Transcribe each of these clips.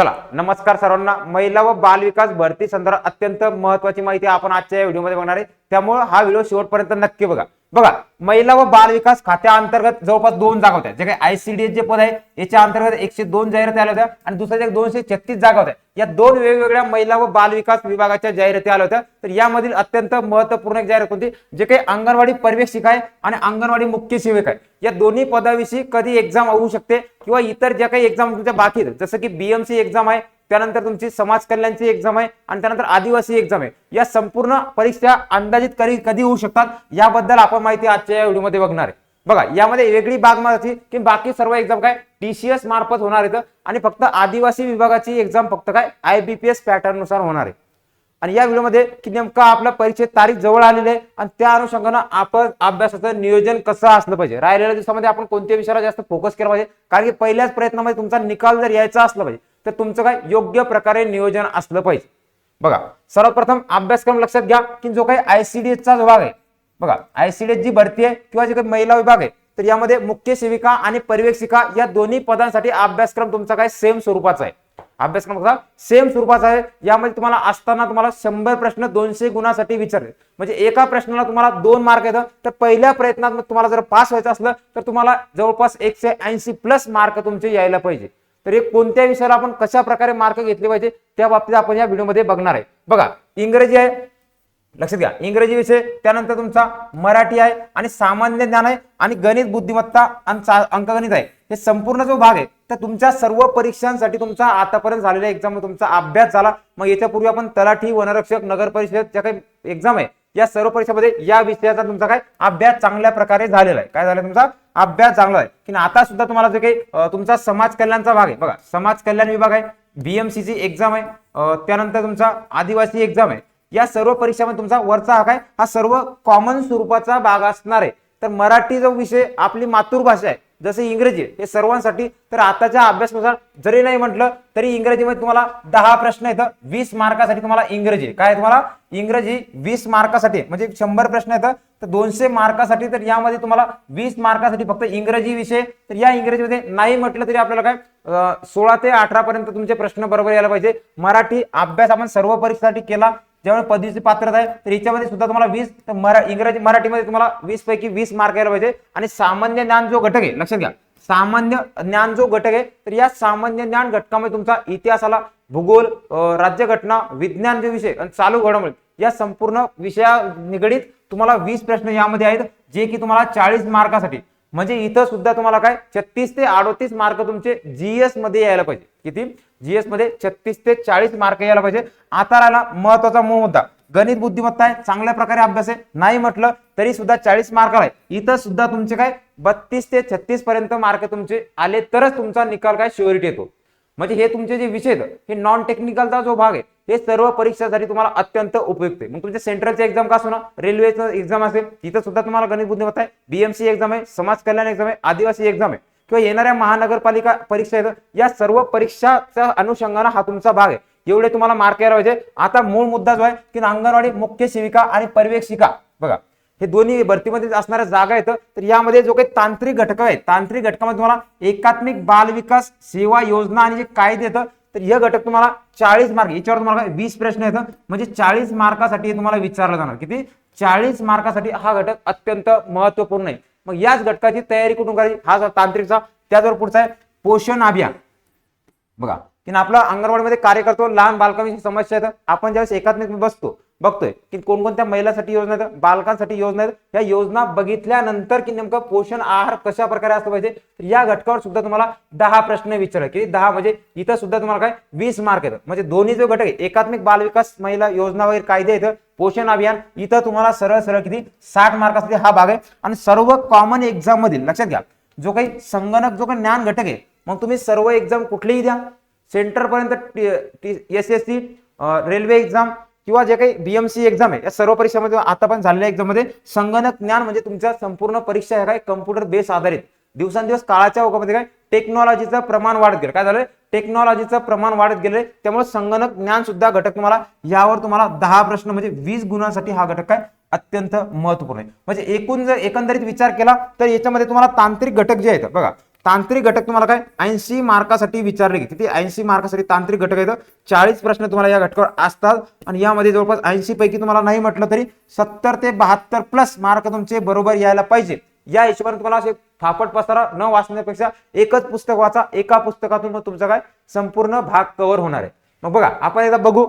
चला नमस्कार सर्वांना. महिला व बाल विकास भरती संदर्भात अत्यंत महत्वाची माहिती आपण आजच्या या व्हिडिओमध्ये बघणार आहे. त्यामुळे हा व्हिडिओ शेवटपर्यंत नक्की बघा. बघा महिला व बाल विकास खात्या अंतर्गत जवळपास दोन जागा होत्या. जे काही आयसीडीएस जे पद आहे याच्या अंतर्गत एकशे दोन जाहिराती आल्या होत्या आणि दुसऱ्या दोनशे छत्तीस जागा होत्या. या दोन वेगवेगळ्या महिला व बाल विकास विभागाच्या जाहिराती आल्या होत्या. तर यामधील अत्यंत महत्त्वपूर्ण एक जाहिरात होती जे काही अंगणवाडी पर्यवेक्षिका आहे आणि अंगणवाडी मुख्य सेविका आहे. या दोन्ही पदाविषयी कधी एक्झाम होऊ शकते किंवा इतर ज्या काही एक्झाम तुमच्या बाकी आहेत जसं की बीएमसी एक्झाम आहे त्यानंतर तुमची समाज कल्याणची एक्झाम आहे आणि त्यानंतर आदिवासी एक्झाम आहे. या संपूर्ण परीक्षा अंदाजित कधी कधी होऊ शकतात? याबद्दल आपण माहिती आजच्या या व्हिडिओमध्ये बघणार आहे. बघा यामध्ये वेगळी बाग माझी की बाकी सर्व एक्झाम काय? टीसीएस मार्फत होणार आहेत आणि फक्त आदिवासी विभागाची एक्झाम फक्त काय? आयबीपीएस पॅटर्ननुसार होणार आहे. आणि या व्हिडिओमध्ये की नेमका आपल्या परीक्षेत तारीख जवळ आलेली आहे आणि त्या अनुषंगानं आपण अभ्यासाचं नियोजन कसं असलं पाहिजे? राहिलेल्या दिवसामध्ये आपण कोणत्या विषयाला जास्त फोकस केला पाहिजे? कारण की पहिल्याच प्रयत्नामध्ये तुमचा निकाल जर यायचा असला पाहिजे तर तुमचं काय योग्य प्रकारे नियोजन असलं पाहिजे. बघा सर्वप्रथम अभ्यासक्रम लक्षात घ्या की जो काही आयसीडीएसचा भाग आहे बघा आयसीडीएस जी भरती आहे किंवा जे काही महिला विभाग आहे तर यामध्ये मुख्य सेविका आणि पर्यवेक्षिका या दोन्ही पदांसाठी अभ्यासक्रम तुमचा काय सेम स्वरूपाचा आहे. अभ्यासक्रम कसा सेम स्वरूपाचा आहे. यामध्ये तुम्हाला असताना तुम्हाला शंभर प्रश्न दोनशे गुणासाठी विचारले. म्हणजे एका प्रश्नाला तुम्हाला दोन मार्क येतं. तर पहिल्या प्रयत्नात मग तुम्हाला जर पास व्हायचं असलं तर तुम्हाला जवळपास एकशे ऐंशी प्लस मार्क तुमचे यायला पाहिजे. तर हे कोणत्या विषयाला आपण कशा प्रकारे मार्क घेतले पाहिजे त्या बाबतीत आपण या व्हिडिओमध्ये बघणार आहे. बघा इंग्रजी आहे. लक्षात घ्या. इंग्रजी विषय त्यानंतर तुमचा मराठी आहे आणि सामान्य ज्ञान आहे आणि गणित बुद्धिमत्ता आणि अंकगणित आहे. हे संपूर्ण जो भाग आहे तर तुमच्या सर्व परीक्षांसाठी तुमचा आतापर्यंत झालेल्या एक्झाम तुमचा अभ्यास झाला. मग याच्यापूर्वी आपण तलाठी वनरक्षक नगर परिषद ज्या काही एक्झाम आहे या सर्व परीक्षेमध्ये या विषयाचा तुमचा काय अभ्यास चांगल्या प्रकारे झालेला आहे. काय झालं तुमचा? अभ्यास चांगला आहे. की आता सुद्धा तुम्हाला जे काही तुमचा समाज कल्याणचा भाग आहे. बघा समाज कल्याण विभाग आहे बीएमसीची एक्झाम आहे त्यानंतर तुमचा आदिवासी एक्झाम आहे. या सर्व परीक्षामध्ये तुमचा वरचा हा काय? हा सर्व कॉमन स्वरूपाचा भाग असणार आहे. तर मराठी जो विषय आपली मातृभाषा आहे जसे इंग्रजी हे सर्वांसाठी तर आताच्या अभ्यासानुसार जरी नाही म्हटलं तरी इंग्रजीमध्ये तुम्हाला दहा प्रश्न येतं वीस मार्कासाठी तुम्हाला इंग्रजी. काय तुम्हाला? इंग्रजी वीस मार्कासाठी म्हणजे शंभर प्रश्न येतं तर दोनशे मार्कासाठी तर यामध्ये तुम्हाला वीस मार्कासाठी फक्त इंग्रजी विषय तर या इंग्रजीमध्ये नाही म्हटलं तरी आपल्याला काय सोळा ते अठरा पर्यंत तुमचे प्रश्न बरोबर यायला पाहिजे. मराठी अभ्यास आपण सर्व परीक्षेसाठी केला ज्यावेळी पदवीची पात्रता आहे तर याच्यामध्ये सुद्धा तुम्हाला वीस तर मरा इंग्रजी मराठीमध्ये तुम्हाला वीस पैकी वीस मार्क यायला पाहिजे. आणि सामान्य ज्ञान जो घटक आहे लक्षात घ्या. सामान्य ज्ञान जो घटक आहे तर या सामान्य ज्ञान घटकामध्ये तुमचा इतिहासाला भूगोल राज्यघटना विज्ञान जे विषय आणि चालू घडामोडी या संपूर्ण विषया निगडीत तुम्हाला वीस प्रश्न यामध्ये आहेत जे की तुम्हाला चाळीस मार्कासाठी म्हणजे इथं सुद्धा तुम्हाला काय? छत्तीस ते अडोतीस मार्क तुमचे जीएसमध्ये यायला पाहिजे. किती? जीएसमध्ये छत्तीस ते चाळीस मार्क यायला पाहिजे. आता राहिला महत्त्वाचा मूळ मुद्दा. गणित बुद्धिमत्ता आहे चांगल्या प्रकारे अभ्यास आहे. नाही म्हटलं तरी सुद्धा चाळीस मार्क आहे. इथं सुद्धा तुमचे काय? बत्तीस ते छत्तीस पर्यंत मार्क तुमचे आले तरच तुमचा निकाल काय शुअरिटी येतो. म्हणजे हे तुमचे जे विषय हे नॉन टेक्निकलचा जो भाग आहे हे सर्व परीक्षासाठी तुम्हाला अत्यंत उपयुक्त आहे. मग तुमच्या सेंट्रलचे एक्झाम का असून रेल्वेचं एक्झाम असेल तिथं सुद्धा तुम्हाला गणित बुद्धिमत्ता आहे. बीएमसी एक्झाम आहे समाज कल्याण एक्झाम आहे आदिवासी एक्झाम आहे. किंवा येणाऱ्या महानगरपालिका परीक्षा आहेत या सर्व परीक्षाच्या अनुषंगानं हा तुमचा भाग आहे. एवढे तुम्हाला मार्क यायला पाहिजे. आता मूळ मुद्दा जो आहे की अंगणवाडी मुख्य सेविका आणि पर्यवेक्षिका बघा हे दोन्ही भरतीमध्ये असणाऱ्या जागा आहेत तर यामध्ये जो काही तांत्रिक घटक आहे तांत्रिक घटकामध्ये तुम्हाला एकात्मिक बाल विकास सेवा योजना आणि जे कायदे येतं तर हे घटक तुम्हाला चाळीस मार्क याच्यावर तुम्हाला काय वीस प्रश्न येतं म्हणजे चाळीस मार्कासाठी तुम्हाला विचारलं जाणार. किती? चाळीस मार्कासाठी हा घटक अत्यंत महत्त्वपूर्ण आहे. मग याच घटकाची तयारी कुठून करायची? हा तांत्रिकचा त्याचबरोबर पुढचा आहे पोषण अभियान. बघा की आपला अंगणवाडीमध्ये कार्य करतो लहान बालकांविषयी समस्या येतात आपण ज्यावेळेस एकात्मिक बसतो बघतोय की कोणकोणत्या महिलांसाठी योजना आहेत बालकांसाठी योजना आहेत. या योजना बघितल्यानंतर की नेमकं पोषण आहार कशा प्रकारे असलं पाहिजे? या घटकावर सुद्धा तुम्हाला दहा प्रश्न विचारले. की दहा म्हणजे इथं सुद्धा तुम्हाला काय? वीस मार्क येतं. म्हणजे दोन्ही जो घटक आहे एकात्मिक बाल विकास महिला योजना वगैरे कायदे येतं पोषण अभियान इथं तुम्हाला सरळ सरळ किती? साठ मार्क असतील हा भाग आहे. आणि सर्व कॉमन एक्झाम मधील लक्षात घ्या जो काही संगणक जो काही ज्ञान घटक आहे मग तुम्ही सर्व एक्झाम कुठलीही द्या. सेंटर पर्यंत S S C railway exam किंवा जे काही बीएमसी एक्झाम आहे या सर्व परीक्षामध्ये आता पण झालेल्या एक्झाममध्ये संगणक ज्ञान म्हणजे तुमच्या संपूर्ण परीक्षा ह्या काय कम्प्युटर बेस आधारित. दिवसांदिवस काळाच्या ओघामध्ये काय? टेक्नॉलॉजीचं प्रमाण वाढत गेलं. काय झालं? टेक्नॉलॉजीचं प्रमाण वाढत गेले त्यामुळे संगणक ज्ञान सुद्धा घटक तुम्हाला यावर तुम्हाला दहा प्रश्न म्हणजे वीस गुणांसाठी हा घटक काय? अत्यंत महत्त्वपूर्ण आहे. म्हणजे एकूण जर एकंदरीत विचार केला तर याच्यामध्ये तुम्हाला तांत्रिक घटक जे आहेत बघा तांत्रिक घटक तुम्हाला काय? ऐंशी मार्कासाठी विचारले गेले. किती? ऐंशी मार्कासाठी तांत्रिक घटक आहेत. चाळीस प्रश्न तुम्हाला या घटकावर असतात. आणि यामध्ये जवळपास ऐंशी पैकी तुम्हाला नाही म्हटलं तरी सत्तर ते बहात्तर प्लस मार्क तुमचे बरोबर यायला पाहिजे. या हिशोबाने तुम्हाला असे फापट पसारा न वाचण्यापेक्षा एकच पुस्तक वाचा. एका पुस्तकातून मग तुमचा काय? संपूर्ण भाग कव्हर होणार आहे. मग बघा आपण एकदा बघू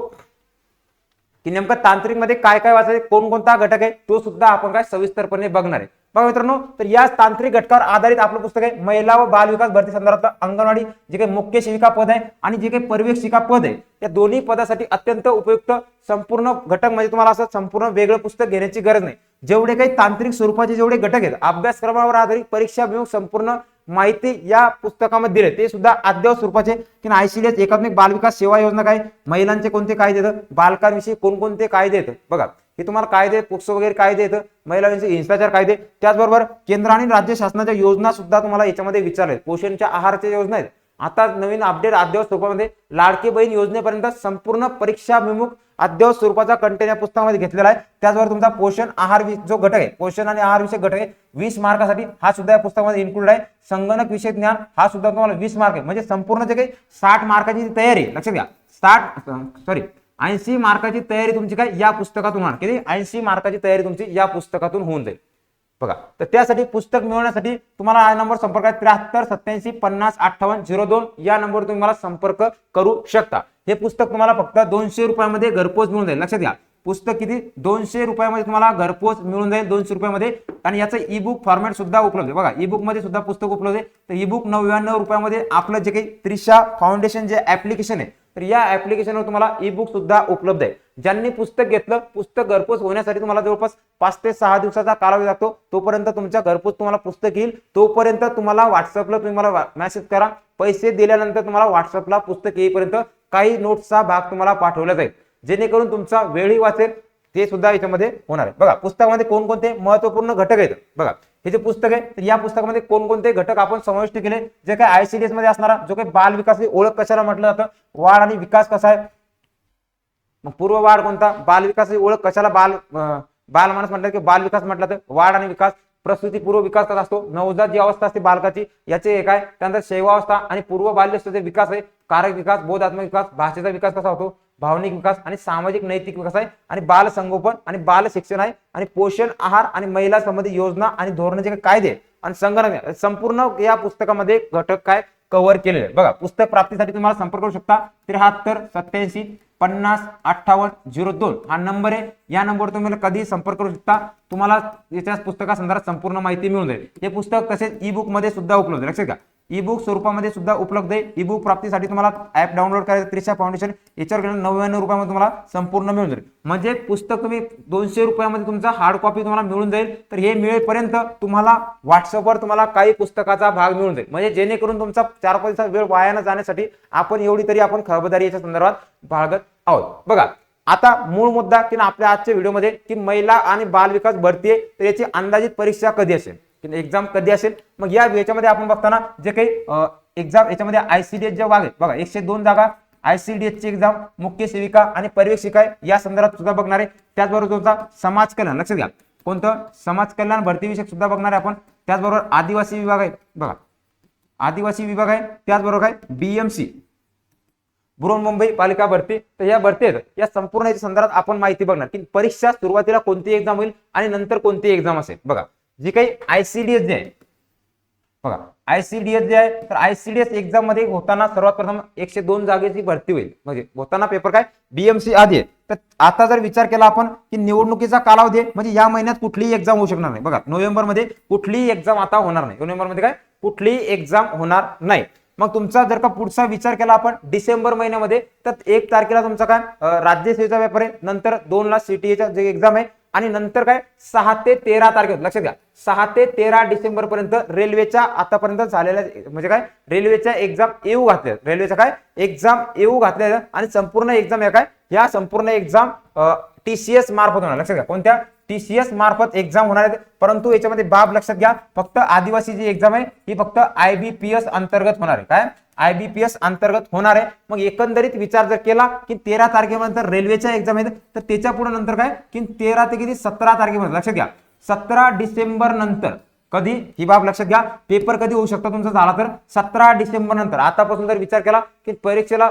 की नेमकं तांत्रिकमध्ये काय काय वाचायचं कोणकोणता घटक आहे तो सुद्धा आपण काय सविस्तरपणे बघणार आहे. बघा मित्रांनो तर या तांत्रिक घटकावर आधारित आपलं पुस्तक आहे महिला व बाल विकास भरती संदर्भात अंगणवाडी जे काही मुख्य शिविका पद आहे आणि जे काही पर्यवेक्षिका पद आहे या दोन्ही पदासाठी अत्यंत उपयुक्त संपूर्ण घटक म्हणजे तुम्हाला असं संपूर्ण वेगळं पुस्तक घेण्याची गरज नाही. जेवढे काही तांत्रिक स्वरूपाचे जेवढे घटक आहेत अभ्यासक्रमावर आधारित परीक्षा भिमुख संपूर्ण माहिती या पुस्तकामध्ये दिले ते सुद्धा अद्ययावत स्वरूपाचे. की आयसीडीएस एकात्मिक बालविकास सेवा योजना काय? महिलांचे कोणते कायदे येतं बालकांविषयी कोणकोणते कायदे येतं बघा. हे तुम्हाला कायदे पोक्सो वगैरे कायदे येतं महिला हिंसाचार कायदे. त्याचबरोबर केंद्र आणि राज्य शासनाच्या योजना सुद्धा तुम्हाला याच्यामध्ये विचारले पोषणच्या आहारच्या योजना आहेत. आता नवीन अपडेट अद्ययावत स्वरूपामध्ये लाडकी बहीण योजनेपर्यंत संपूर्ण परीक्षाभिमुख अद्ययावत स्वरूपाचा कंटेन या पुस्तकामध्ये घेतलेला आहे. त्याचबरोबर तुमचा पोषण आहार जो घटक आहे पोषण आणि आहार विषयक घटक आहे वीस मार्कासाठी हा सुद्धा या पुस्तकामध्ये इन्क्लूड आहे. संगणक विषय ज्ञान हा सुद्धा तुम्हाला वीस मार्क आहे. म्हणजे संपूर्ण जे काही साठ मार्काची तयारी आहे, लक्षात घ्या. साठ सॉरी ऐंशी मार्काची तयारी तुमची काय या पुस्तकातून होणार. किती? ऐंशी मार्काची तयारी तुमची या पुस्तकातून होऊन जाईल. बघा तर त्यासाठी पुस्तक मिळवण्यासाठी तुम्हाला हा नंबर संपर्क आहे. त्र्याहत्तर सत्याऐंशी पन्नास अठ्ठावन्न झिरो दोन या नंबरवर तुम्ही मला संपर्क करू शकता. हे पुस्तक तुम्हाला फक्त दोनशे रुपयामध्ये घरपोच मिळून जाईल. लक्षात घ्या. पुस्तक किती? दोनशे रुपयामध्ये तुम्हाला घरपोच मिळून जाईल दोनशे रुपयामध्ये. आणि याचं ई बुक फॉर्मॅट सुद्धा उपलब्ध आहे. बघा ई बुकमध्ये सुद्धा पुस्तक उपलब्ध आहे. तर ई बुक नव्याण्णव रुपयामध्ये आपलं जे काही त्रिशा फाउंडेशन जे ऍप्लिकेशन आहे तर या ऍप्लिकेशनवर तुम्हाला ई बुक सुद्धा उपलब्ध आहे. ज्यांनी पुस्तक घेतलं पुस्तक घरपोच होण्यासाठी तुम्हाला जवळपास पाच ते सहा दिवसाचा कालावधी लागतो. तोपर्यंत तुमच्या घरपोच तुम्हाला पुस्तक येईल. तोपर्यंत तुम्हाला व्हॉट्सअपला तुम्ही मला मेसेज करा. पैसे दिल्यानंतर तुम्हाला व्हॉट्सअपला पुस्तक येईपर्यंत काही नोट्सचा भाग तुम्हाला पाठवला जाईल. जेणेकरून तुमचा वेळही वाचेल ते सुद्धा याच्यामध्ये होणार आहे. बघा पुस्तकामध्ये कोणकोणते महत्त्वपूर्ण घटक आहेत? बघा हे जे पुस्तक आहे तर या पुस्तकामध्ये कोणकोणते घटक आपण समाविष्ट केले? जे काही आयसीडीएसमध्ये असणारा जो काही बाल विकास ओळख कशाला म्हटलं जातं? वाढ आणि विकास कसा आहे? मग पूर्व वाढ कोणता? बाल विकास ओळख कशाला बाल बाल माणूस म्हटलं की बाल विकास म्हटलं तर वाढ आणि विकास. प्रसूती पूर्व विकास कसा असतो? नवजात जी अवस्था असते बालकाची याचे एक आहे. त्यानंतर शैवावस्था आणि पूर्व बाल्य विकास आहे कारक विकास बोधात्मक विकास भाषेचा विकास कसा होतो? भावनिक विकास आणि सामाजिक नैतिक विकास आहे आणि बाल संगोपन आणि बाल शिक्षण आहे आणि पोषण आहार आणि महिला संबंधी योजना आणि धोरणाचे कायदे आणि संगणक संपूर्ण या पुस्तकामध्ये घटक काय? कव्हर केलेले बघा पुस्तक प्राप्तीसाठी तुम्हाला संपर्क करू शकता. त्र्याहत्तर सत्याऐंशी पन्नास अठ्ठावन्न झिरो दोन. हा नंबर आहे. या नंबरवर तुम्ही कधी संपर्क करू शकता. तुम्हाला याच्या पुस्तकासंदर्भात संपूर्ण माहिती मिळून जाईल. हे पुस्तक तसेच ई बुकमध्ये सुद्धा उपलब्ध लक्षात घ्या. ई बुक स्वरूपामध्ये सुद्धा उपलब्ध आहे. ई बुक प्राप्तीसाठी तुम्हाला ऍप डाउनलोड करायचं त्रिशा फाउंडेशन याच्यावर गेलं नव्याण्णव रुपयामध्ये तुम्हाला संपूर्ण मिळून जाईल. म्हणजे पुस्तक तुम्ही दोनशे रुपयामध्ये तुमचा हार्ड कॉपी तुम्हाला मिळून जाईल. तर हे मिळेपर्यंत तुम्हाला व्हॉट्सअपवर तुम्हाला काही पुस्तकाचा भाग मिळून जाईल. म्हणजे जेणेकरून तुमचा चार पाच दिवसाचा वेळ वाया न जाण्यासाठी आपण एवढी तरी आपण खबरदारी याच्या संदर्भात बाळगत आहोत. बघा आता मूळ मुद्दा की आपल्या आजच्या व्हिडिओमध्ये की महिला आणि बाल विकास भरती आहे तर याची अंदाजित परीक्षा कधी असेल? एक्झाम कधी असेल? मग या याच्यामध्ये आपण बघताना जे काही एक्झाम याच्यामध्ये आयसीडीएस जे भाग आहे बघा एकशे दोन जागा आयसीडीएस ची एक्झाम मुख्य सेविका आणि पर्यवेक्षिका आहे या संदर्भात सुद्धा बघणार. आहे त्याचबरोबर तुमचा समाज कल्याण लक्षात घ्या. कोणतं? समाज कल्याण भरती विषय सुद्धा बघणार आहे आपण. त्याचबरोबर आदिवासी विभाग आहे बघा. आदिवासी विभाग आहे त्याचबरोबर काय बीएमसी बृहन्मुंबई पालिका भरती. तर या भरती आहेत या संपूर्ण याच्या संदर्भात आपण माहिती बघणार की परीक्षा सुरुवातीला कोणती एक्झाम होईल आणि नंतर कोणती एक्झाम असेल. बघा. जे काही आयसीडीएस जे आहे. बघा आयसीडीएस जे आहे तर आयसीडीएस एक्झाममध्ये होताना सर्वात प्रथम एकशे दोन जागेची भरती होईल. म्हणजे होताना पेपर काय? बीएमसी आधी आहे. तर आता जर विचार केला आपण की निवडणुकीचा कालावधी आहे म्हणजे या महिन्यात कुठलीही एक्झाम होऊ शकणार नाही. बघा नोव्हेंबरमध्ये कुठलीही एक्झाम आता होणार नाही. नोव्हेंबरमध्ये काय? कुठलीही एक्झाम होणार नाही. मग तुमचा जर का पुढचा विचार केला आपण डिसेंबर महिन्यामध्ये तर एक तारखेला तुमचा काय? राज्यसेवेचा पेपर आहे. नंतर दोन ला सीटीएचा जे एक्झाम आहे आणि नंतर काय? सहा ते तेरा तारखे लक्षात घ्या. सहा ते तेरा डिसेंबर पर्यंत रेल्वेच्या आतापर्यंत झालेल्या म्हणजे काय? रेल्वेच्या एक्झाम येऊ घातल्या. रेल्वेच्या काय? एक्झाम येऊ घातल्या. आणि संपूर्ण एक्झाम या काय? या संपूर्ण एक्झाम टीसीएस मार्फत होणार. लक्षात घ्या. कोणत्या? टीसीएस मार्फत एक्झाम होणार आहेत. परंतु याच्यामध्ये बाब लक्षात घ्या. फक्त आदिवासी जी एक्झाम आहे ही फक्त आयबीपीएस अंतर्गत होणार आहे. काय? आयबीपीएस अंतर्गत होणार आहे. मग एकंदरीत विचार जर केला की तेरा तारखेनंतर रेल्वेच्या एक्झाम आहेत तर त्याच्या पुढे नंतर काय? की तेरा ते किती? सतरा तारखेपर्यंत. लक्षात घ्या. सतरा डिसेंबर नंतर. कधी? ही बाब लक्षात घ्या. पेपर कधी होऊ शकतो तुमचा? झाला तर सतरा डिसेंबर नंतर. आतापासून जर विचार केला की परीक्षेला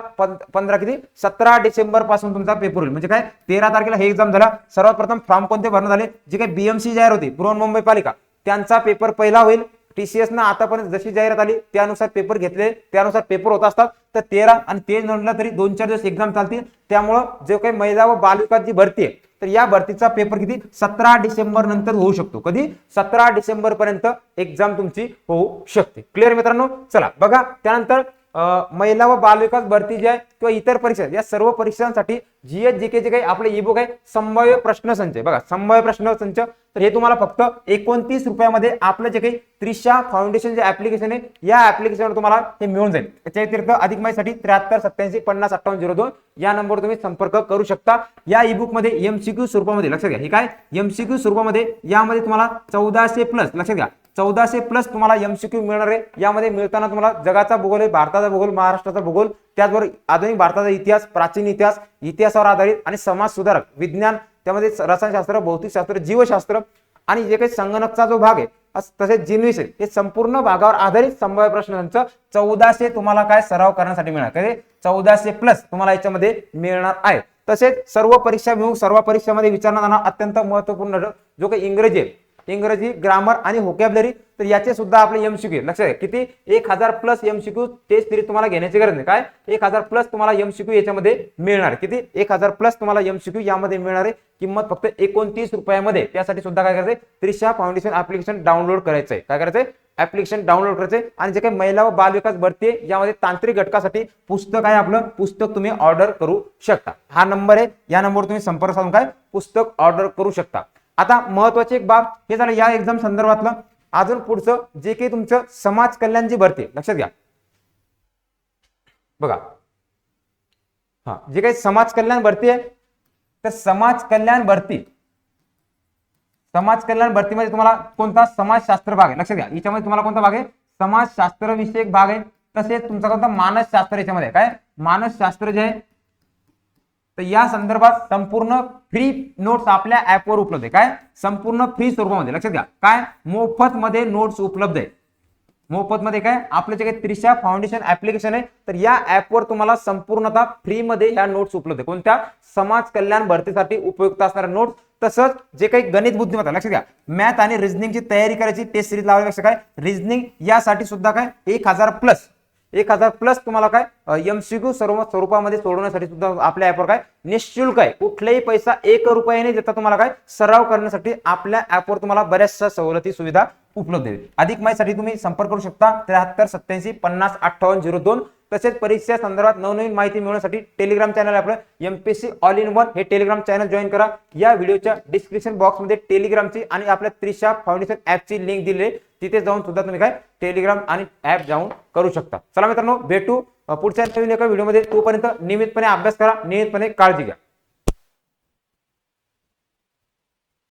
पंधरा किती? सतरा डिसेंबरपासून तुमचा पेपर होईल. म्हणजे काय? तेरा तारखेला हे एक्झाम झाला. सर्वात प्रथम फॉर्म कोणते भरण्यात आले जे काही बीएमसी जाहीर होती बृहन्मुंबई पालिका. त्यांचा पेपर पहिला होईल. टीसीएस ना आतापर्यंत जशी जाहिरात आली त्यानुसार पेपर घेतले. त्यानुसार पेपर होत असतात. तर तेरा आणि ते नोंदला तरी दोन चार दिवस एक्झाम चालतील. त्यामुळं जे काही महिला व बालविकास जी भरती आहे तर या भरतीचा पेपर किती? सतरा डिसेंबर नंतर होऊ शकतो. कधी? सतरा डिसेंबर पर्यंत एक्झाम तुमची होऊ शकते. क्लिअर मित्रांनो? चला बघा. त्यानंतर महिला व बालविकास भरती जी आहे किंवा इतर परीक्षा या सर्व परीक्षांसाठी जीएस जीके जे काही आपले ईबुक आहे संभाव्य प्रश्नसंच आहे. बघा संभाव्य प्रश्नसंच तर हे तुम्हाला फक्त एकोणतीस रुपयामध्ये आपलं जे काही त्रिशा फाउंडेशन जे ऍप्लिकेशन आहे या ऍप्लिकेशनवर तुम्हाला हे मिळून जाईल. त्याच्या व्यतिरिक्त अधिक माहितीसाठी त्र्याहत्तर सत्याऐंशी पन्नास अठ्ठावन्न झिरो दोन या नंबरवर तुम्ही संपर्क करू शकता. या ईबुकमध्ये एमसीक्यू स्वरूपामध्ये लक्षात घ्या हे काय? एमसीक्यू स्वरूपामध्ये यामध्ये तुम्हाला चौदाशे प्लस लक्षात घ्या चौदाशे प्लस तुम्हाला एमसीक्यू मिळणार आहे. यामध्ये मिळताना तुम्हाला जगाचा भूगोल आहे भारताचा भूगोल महाराष्ट्राचा भूगोल त्याचबरोबर आधुनिक भारताचा इतिहास प्राचीन इतिहास इतिहासावर आधारित आणि समाज सुधारक विज्ञान त्यामध्ये रसायनशास्त्र भौतिकशास्त्र जीवशास्त्र आणि जे काही संगणकचा जो भाग आहे तसेच जिन्विस आहे हे संपूर्ण भागावर आधारित संभाव्य प्रश्नांच चौदाशे तुम्हाला काय सराव करण्यासाठी मिळणार? काय चौदाशे प्लस तुम्हाला याच्यामध्ये मिळणार आहे. तसेच सर्व परीक्षा मिळून सर्व परीक्षामध्ये विचारण्यात अत्यंत महत्त्वपूर्ण जो काही इंग्रजी आहे इंग्रजी ग्रामर आणि होकॅबलरी तर याचे सुद्धा आपले एमसीक्यू लक्षात घ्या किती? एक हजार प्लस एमसीक्यू टेस्ट सिरीज तुम्हाला घेण्याची गरज नाही. काय? एक हजार प्लस तुम्हाला एमसीक्यू याच्यामध्ये मिळणार. किती? एक हजार प्लस तुम्हाला एमसीक्यू यामध्ये मिळणार आहे. किंमत फक्त एकोणतीस रुपयामध्ये. त्यासाठी सुद्धा काय करायचंय? त्रिशा फाउंडेशन ऍप्लिकेशन डाउनलोड करायचंय. काय करायचंय? ऍप्लिकेशन डाउनलोड करायचे आणि जे काही महिला व बालविकास भरती आहे यामध्ये तांत्रिक घटकासाठी पुस्तक आहे आपलं. पुस्तक तुम्ही ऑर्डर करू शकता. हा नंबर आहे. या नंबरवर तुम्ही संपर्क साधून काय? पुस्तक ऑर्डर करू शकता. आता महत्वाची एक बाब हे झालं या एक्झाम संदर्भातलं. अजून पुढचं जे काही तुमचं समाज कल्याण जी भरती आहे, लक्षात घ्या. बघा. हा जे काही समाज कल्याण भरती आहे तर समाज कल्याण भरती. समाज कल्याण भरतीमध्ये तुम्हाला कोणता समाजशास्त्र भाग आहे? लक्षात घ्या. याच्यामध्ये तुम्हाला कोणता भाग आहे? समाजशास्त्र विषयक भाग आहे. तसेच तुमचा कोणता मानसशास्त्र याच्यामध्ये काय? मानसशास्त्र जे आहे तर या संदर्भात संपूर्ण फ्री नोट्स आपल्या ऍपवर उपलब्ध आहे. काय? संपूर्ण फ्री स्वरूपामध्ये. लक्षात घ्या. काय? मोफत मध्ये नोट्स उपलब्ध आहे. मोफत मध्ये काय? आपलं जे काही त्रिशा फाउंडेशन ऍप्लिकेशन आहे तर या ऍपवर तुम्हाला संपूर्णतः फ्री मध्ये नोट्स उपलब्ध आहे. कोणत्या? समाज कल्याण भरतीसाठी उपयुक्त असणाऱ्या नोट्स तसंच जे काही गणित बुद्धिमत्ता लक्षात घ्या. मॅथ आणि रिझनिंगची तयारी करायची टेस्ट सिरीज लावण्यापेक्षा काय? रिझनिंग यासाठी सुद्धा काय? एक हजार प्लस एक हजार प्लस तुम्हाला काय एमसीक्यू सर्व स्वरूपामध्ये सोडवण्यासाठी सुद्धा आपल्या ऍपवर काय निशुल्क आहे. कुठलाही पैसा एक रुपयाने देता तुम्हाला काय सराव करण्यासाठी आपल्या ऍपवर तुम्हाला बऱ्याचशा सवलती सुविधा उपलब्ध आहेत. अधिक माहितीसाठी तुम्ही संपर्क करू शकता त्र्याहत्तर सत्याऐंशी पन्नास अठ्ठावन्न झिरो दोन तसेच परीक्षा संदर्भात नवनवीन माहिती मिळवण्यासाठी टेलिग्राम चॅनल आपलं. एमपीसी ऑल इन वन हे टेलिग्राम चॅनल जॉईन करा. या व्हिडिओच्या डिस्क्रिप्शन बॉक्समध्ये टेलिग्रामची आणि आपल्या त्रिशा फाउंडेशन ऍपची लिंक दिली आहे. तिथे जाऊन सुद्धा तुम्ही काय टेलिग्राम आणि ऍप जाऊन करू शकता. चला मित्रांनो भेटू. पुढच्या नवीन एका व्हिडिओमध्ये तोपर्यंत नियमितपणे अभ्यास करा. नियमितपणे काळजी घ्या.